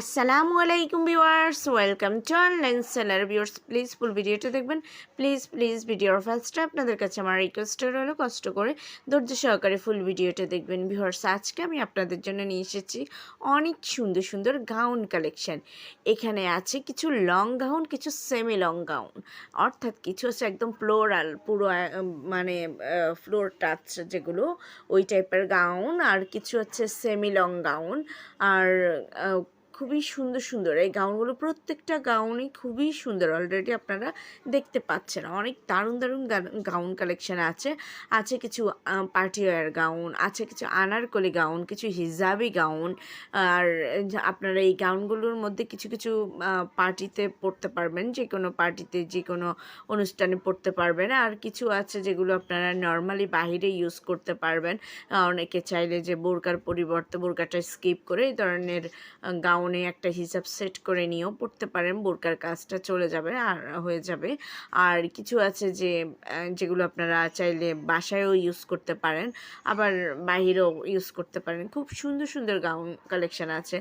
আসসালামু আলাইকুম viewers, welcome to online seller viewers, please full ভিডিওটা দেখবেন। প্লিজ প্লিজ ভিডিওর ফার্স্টে আপনাদের কাছে আমার রিকোয়েস্ট হলো কষ্ট করে ধৈর্য সহকারে ফুল ভিডিওটা দেখবেন। ভিউয়ার্স, আজকে আমি আপনাদের জন্য নিয়ে এসেছি অনেক সুন্দর সুন্দর গাউন কালেকশন এখানে আছে কিছু লং গাউন কিছু সেমি লং গাউন অর্থাৎ কিছু হচ্ছে একদম ফ্লোরাল পুরো মানে ফ্লোর টাচ যেগুলো, ওই টাইপের গাউন আর কিছু হচ্ছে সেমি লং গাউন আর খুবই সুন্দর সুন্দর। এই গাউনগুলো প্রত্যেকটা গাউনই খুবই সুন্দর। অলরেডি আপনারা দেখতে পাচ্ছেন। অনেক দারুণ দারুণ গাউন কালেকশন আছে। আছে কিছু পার্টি ওয়্যার গাউন, আছে কিছু আনারকলি গাউন, কিছু হিজাবি গাউন, আর আপনারা এই গাউনগুলোর মধ্যে কিছু কিছু পার্টিতে পড়তে পারবেন। যে কোনো পার্টিতে যে কোনো অনুষ্ঠানে পড়তে পারবেন। আর কিছু আছে যেগুলো আপনারা নর্মালি বাহিরে ইউজ করতে পারবেন। অনেকে চাইলে যে বোরকার পরিবর্তে বোরকাটা স্কিপ করে এই ধরনের গাউনে একটা হিসাব সেট করে নিয়েও পড়তে পারেন। বোরকার কাজটা চলে যাবে আর হয়ে যাবে। আর কিছু আছে যে যেগুলো আপনারা চাইলে বাসায়ও ইউজ করতে পারেন, আবার বাহিরেও ইউজ করতে পারেন। খুব সুন্দর সুন্দর গাউন কালেকশন আছে।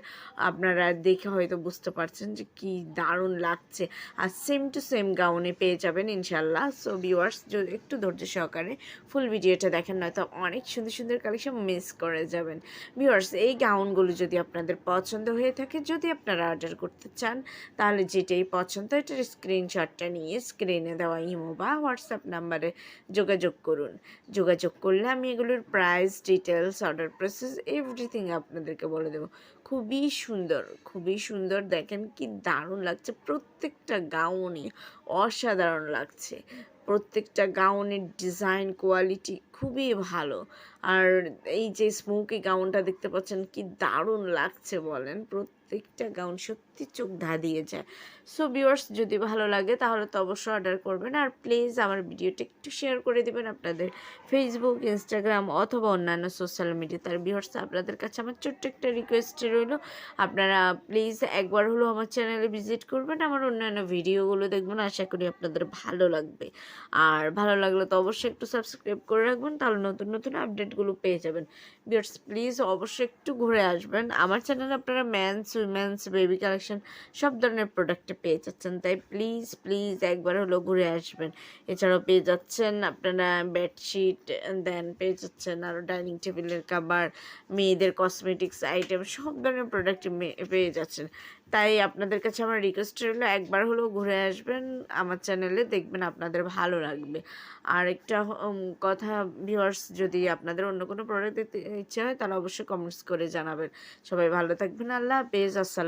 আপনারা দেখে হয়তো বুঝতে পারছেন যে কি দারুণ লাগছে। আর সেম টু সেম গাউনে পেয়ে যাবেন ইনশাল্লাহ সো ভিউয়ার্স যদি একটু ধৈর্য সহকারে ফুল ভিডিওটা দেখেন, নয়তো অনেক সুন্দর সুন্দর কালেকশন মিস করে যাবেন। ভিউয়ার্স এই গাউনগুলো যদি আপনাদের পছন্দ হয়ে থাকে যদি আপনারা অর্ডার করতে চান, তাহলে যেটাই পছন্দ এটার স্ক্রিনশটটা নিয়ে স্ক্রিনে দেওয়া ইমো বা হোয়াটসঅ্যাপ নাম্বারে যোগাযোগ করুন। যোগাযোগ করলে আমি এগুলোর price details order process everything আপনাদেরকে বলে দেবো। খুবই সুন্দর খুবই সুন্দর। দেখেন কি দারুণ লাগছে, প্রত্যেকটা গাউনই অসাধারণ লাগছে। প্রত্যেকটা গাউনের ডিজাইন কোয়ালিটি খুবই ভালো। আর এই যে স্মোকি গাউনটা দেখতে পাচ্ছেন, কি দারুণ লাগছে বলেন। প্রত্যেকটা গাউন সত্যি চোখ ধাঁধিয়ে যায়। সো ভিউয়ার্স যদি ভালো লাগে, তাহলে তো অবশ্যই অর্ডার করবেন। আর প্লিজ আমার ভিডিওটা একটু শেয়ার করে দেবেন আপনাদের ফেসবুক ইনস্টাগ্রাম অথবা অন্যান্য সোশ্যাল মিডিয়া তার ভিউয়ার্স আপনাদের কাছে আমার ছোট্ট একটা রিকোয়েস্ট রইল। আপনারা প্লিজ একবার হলো আমার চ্যানেলে ভিজিট করবেন। আমার অন্যান্য ভিডিওগুলো দেখবেন। আশা করি আপনাদের ভালো লাগবে। আর ভালো লাগলে তো অবশ্যই একটু সাবস্ক্রাইব করে রাখবেন, তাহলে নতুন নতুন আপডেটগুলো পেয়ে যাবেন। বিয়ার্স প্লিজ অবশ্যই একটু ঘুরে আসবেন। আমার চ্যানেলে আপনারা ম্যানস উইমেন্স বেবি কালেকশন সব ধরনের প্রোডাক্টে পেয়ে যাচ্ছেন, তাই প্লিজ প্লিজ একবার হলো ঘুরে আসবেন। এছাড়াও পেয়ে যাচ্ছেন আপনারা বেডশিট দেন পেয়ে যাচ্ছেন আরও ডাইনিং টেবিলের কাবার মেয়েদের কসমেটিক্স আইটেম সব ধরনের প্রোডাক্ট পেয়ে যাচ্ছেন। তাই আপনাদের কাছে আমার রিকোয়েস্ট রইল, একবার হলেও ঘুরে আসবেন। আমার চ্যানেলে দেখবেন আপনাদের ভালো লাগবে। আর একটা কথা ভিউয়ার্স যদি আপনাদের অন্য কোনো প্রোডাক্ট দিতে ইচ্ছে হয় তাহলে অবশ্যই কমেন্টস করে জানাবেন। সবাই ভালো থাকবেন, আল্লাহ হাফেজ, আসসালাম